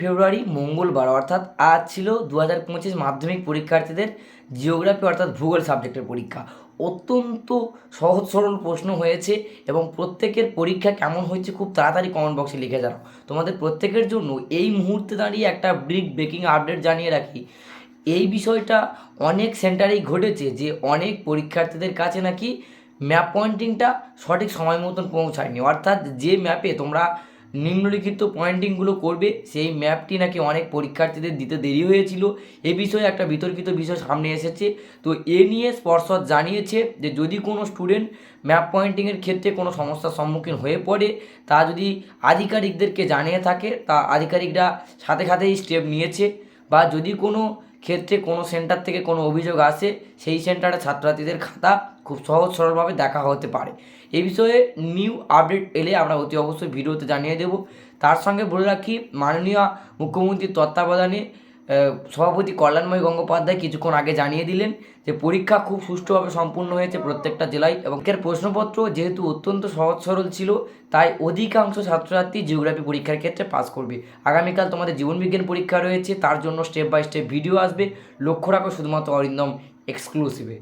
ফেব্রুয়ারি, মঙ্গলবার, অর্থাৎ আজ ছিল দু হাজার পঁচিশ মাধ্যমিক পরীক্ষার্থীদের জিওগ্রাফি অর্থাৎ ভূগোল সাবজেক্টের পরীক্ষা। অত্যন্ত সহজ সরল প্রশ্ন হয়েছে এবং প্রত্যেকের পরীক্ষা কেমন হয়েছে খুব তাড়াতাড়ি কমেন্ট বক্সে লিখে জানাও। তোমাদের প্রত্যেকের জন্য এই মুহূর্তে দাঁড়িয়ে একটা ব্রিক ব্রেকিং আপডেট জানিয়ে রাখি। এই বিষয়টা অনেক সেন্টারেই ঘটেছে যে অনেক পরীক্ষার্থীদের কাছে নাকি ম্যাপ পয়েন্টিংটা সঠিক সময় মতন পৌঁছায়নি। অর্থাৎ যে ম্যাপে তোমরা নিম্নলিখিত পয়েন্টিংগুলো করবে। সেই ম্যাপটি নাকি অনেক পরীক্ষার্থীদের দিতে দেরি হয়েছিল। এ বিষয়ে একটা বিতর্কিত বিষয় সামনে এসেছে। তো এ নিয়ে স্পর্শদ জানিয়েছে যে, যদি কোনো স্টুডেন্ট ম্যাপ পয়েন্টিংয়ের ক্ষেত্রে কোনো সমস্যার সম্মুখীন হয়ে পড়ে, তা যদি আধিকারিকদেরকে জানিয়ে থাকে, তা আধিকারিকরা সাথে সাথেই স্টেপ নিয়েছে। বা যদি কোনো ক্ষেত্রে কোনো সেন্টার থেকে কোনো অভিযোগ আসে, সেই সেন্টারে ছাত্রছাত্রীদের খাতা খুব সহজ সরলভাবে দেখা হতে পারে। এ বিষয়ে নিউ আপডেট এলে আমরা অতি অবশ্যই ভিডিওতে জানিয়ে দেব। তার সঙ্গে বলে রাখি, মাননীয় মুখ্যমন্ত্রীর তত্ত্বাবধানে সভাপতি কল্যাণময় গঙ্গোপাধ্যায় কিছুক্ষণ আগে জানিয়ে দিলেন যে পরীক্ষা খুব সুষ্ঠুভাবে সম্পূর্ণ হয়েছে প্রত্যেকটা জেলায় এবং এর প্রশ্নপত্র যেহেতু অত্যন্ত সহজ সরল ছিল, তাই অধিকাংশ ছাত্রছাত্রী জিওগ্রাফি পরীক্ষার ক্ষেত্রে পাস করবে। আগামীকাল তোমাদের জীবনবিজ্ঞান পরীক্ষা রয়েছে, তার জন্য স্টেপ বাই স্টেপ ভিডিও আসবে। লক্ষ্য রাখো শুধুমাত্র অরিন্দম এক্সক্লুসিভে